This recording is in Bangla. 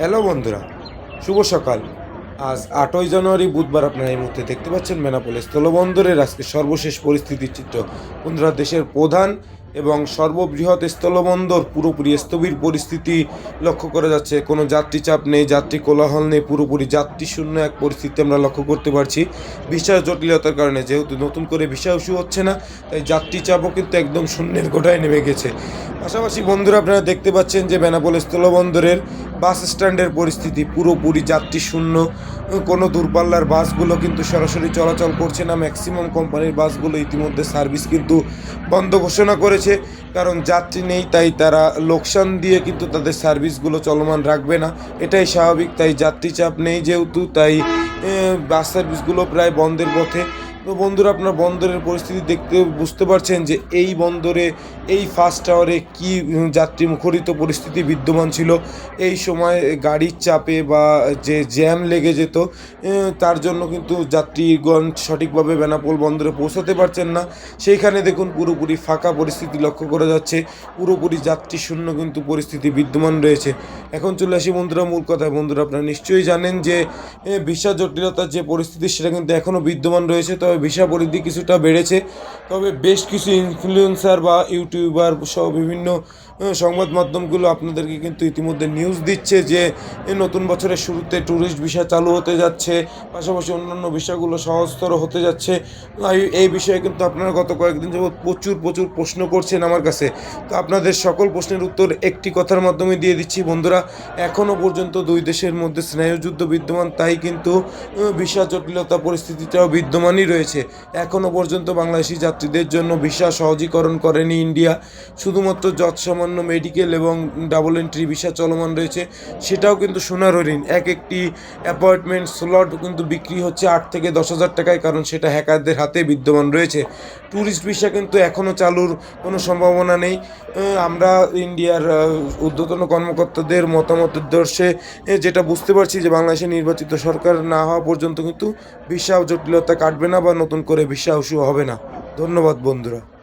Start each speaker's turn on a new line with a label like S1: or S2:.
S1: হ্যালো বন্ধুরা, শুভ সকাল। আজ আটই জানুয়ারি বুধবার আপনারা এই মুহূর্তে দেখতে পাচ্ছেন মেনাপোলে স্থলবন্দরের আজকে সর্বশেষ পরিস্থিতির চিত্র। বন্ধুরা, দেশের প্রধান এবং সর্ববৃহৎ স্থলবন্দর পুরোপুরি স্থবির পরিস্থিতি লক্ষ্য করা যাচ্ছে। কোনো যাত্রী চাপ নেই, যাত্রী কোলাহল নেই, পুরোপুরি যাত্রী শূন্য এক পরিস্থিতি আমরা লক্ষ্য করতে পারছি। ভিসা জটিলতার কারণে যেহেতু নতুন করে ভিসা ইস্যু হচ্ছে না, তাই যাত্রী চাপও কিন্তু একদম শূন্যের গোটায় নেমে গেছে। পাশাপাশি বন্ধুরা আপনারা দেখতে পাচ্ছেন যে বেনাপোল স্থলবন্দরের বাস স্ট্যান্ডের পরিস্থিতি পুরোপুরি যাত্রী শূন্য। কোনো দূরপাল্লার বাসগুলো কিন্তু সরাসরি চলাচল করছে না। ম্যাক্সিমাম কোম্পানির বাসগুলো ইতিমধ্যে সার্ভিস কিন্তু বন্ধ ঘোষণা করেছে। কারণ যাত্রী নেই, তাই তারা লোকসান দিয়ে কিন্তু তাদের সার্ভিসগুলো চলমান রাখবে না। এটাই স্বাভাবিক, তাই যাত্রী চাপ নেই যেহেতু, তাই বাস সার্ভিসগুলো প্রায় বন্ধের পথে তো বন্ধুরা, আপনার বন্দরের পরিস্থিতি দেখতে বুঝতে পারছেন যে এই বন্দরে, এই ফার্স্ট আওয়ারে কি যাত্রী মুখরিত পরিস্থিতি বিদ্যমান ছিল। এই সময় গাড়ির চাপে বা যে জ্যাম লেগে যেত তার জন্য কিন্তু যাত্রীগণ সঠিকভাবে বেনাপোল বন্দরে পৌঁছাতে পারছেন না। সেইখানে দেখুন পুরোপুরি ফাঁকা পরিস্থিতি লক্ষ্য করা যাচ্ছে। পুরোপুরি যাত্রী শূন্য কিন্তু পরিস্থিতি বিদ্যমান রয়েছে। এখন চলে আসি বন্ধুরা, মূল কথায়। বন্ধুরা, আপনারা নিশ্চয়ই জানেন যে ভিসা জটিলতার যে পরিস্থিতি, সেটা কিন্তু এখনও বিদ্যমান রয়েছে। তবে ভিসা পরিধি কিছুটা বেড়েছে। তবে বেশ কিছু ইনফ্লুয়েন্সার বা ইউটিউবার সহ বিভিন্ন সংবাদ মাধ্যমগুলো আপনাদেরকে কিন্তু ইতিমধ্যে নিউজ দিচ্ছে যে নতুন বছরের শুরুতে ট্যুরিস্ট ভিসা চালু হতে যাচ্ছে। পাশাপাশি অন্যান্য ভিসাগুলো সহজতর হতে যাচ্ছে। এই- বিষয়ে কিন্তু আপনারা গত কয়েকদিন যাবৎ প্রচুর প্রচুর প্রশ্ন করছেন আমার কাছে। তো আপনাদের সকল প্রশ্নের উত্তর একটি কথার মাধ্যমে দিয়ে দিচ্ছি। বন্ধুরা এখনও পর্যন্ত দুই দেশের মধ্যে স্নায়ুযুদ্ধ বিদ্যমান, তাই কিন্তু আহ, ভিসা জটিলতা পরিস্থিতিটাও বিদ্যমানই রয়েছে। এখনও পর্যন্ত বাংলাদেশি যাত্রীদের জন্য ভিসা সহজীকরণ করেনি ইন্ডিয়া। শুধুমাত্র যৎসামান্য মেডিকেল এবং ডাবল এন্ট্রি ভিসা চলমান রয়েছে সেটাও কিন্তু সোনার হরিণ এক একটি অ্যাপয়েন্টমেন্ট স্লট কিন্তু বিক্রি হচ্ছে আট থেকে দশ হাজার টাকায় কারণ সেটা হ্যাকারদের হাতে বিদ্যমান রয়েছে। ট্যুরিস্ট ভিসা কিন্তু এখনও চালুর কোনো সম্ভাবনা নেই। আমরা ইন্ডিয়ার ঊর্ধ্বতন কর্মকর্তাদের মতামতের দর্শে যেটা বুঝতে পারছি যে বাংলাদেশে নির্বাচিত সরকার না হওয়া পর্যন্ত কিন্তু বিশ্বাস জটিলতা কাটবে না বা নতুন করে ইস্যু হবে না। ধন্যবাদ বন্ধুরা।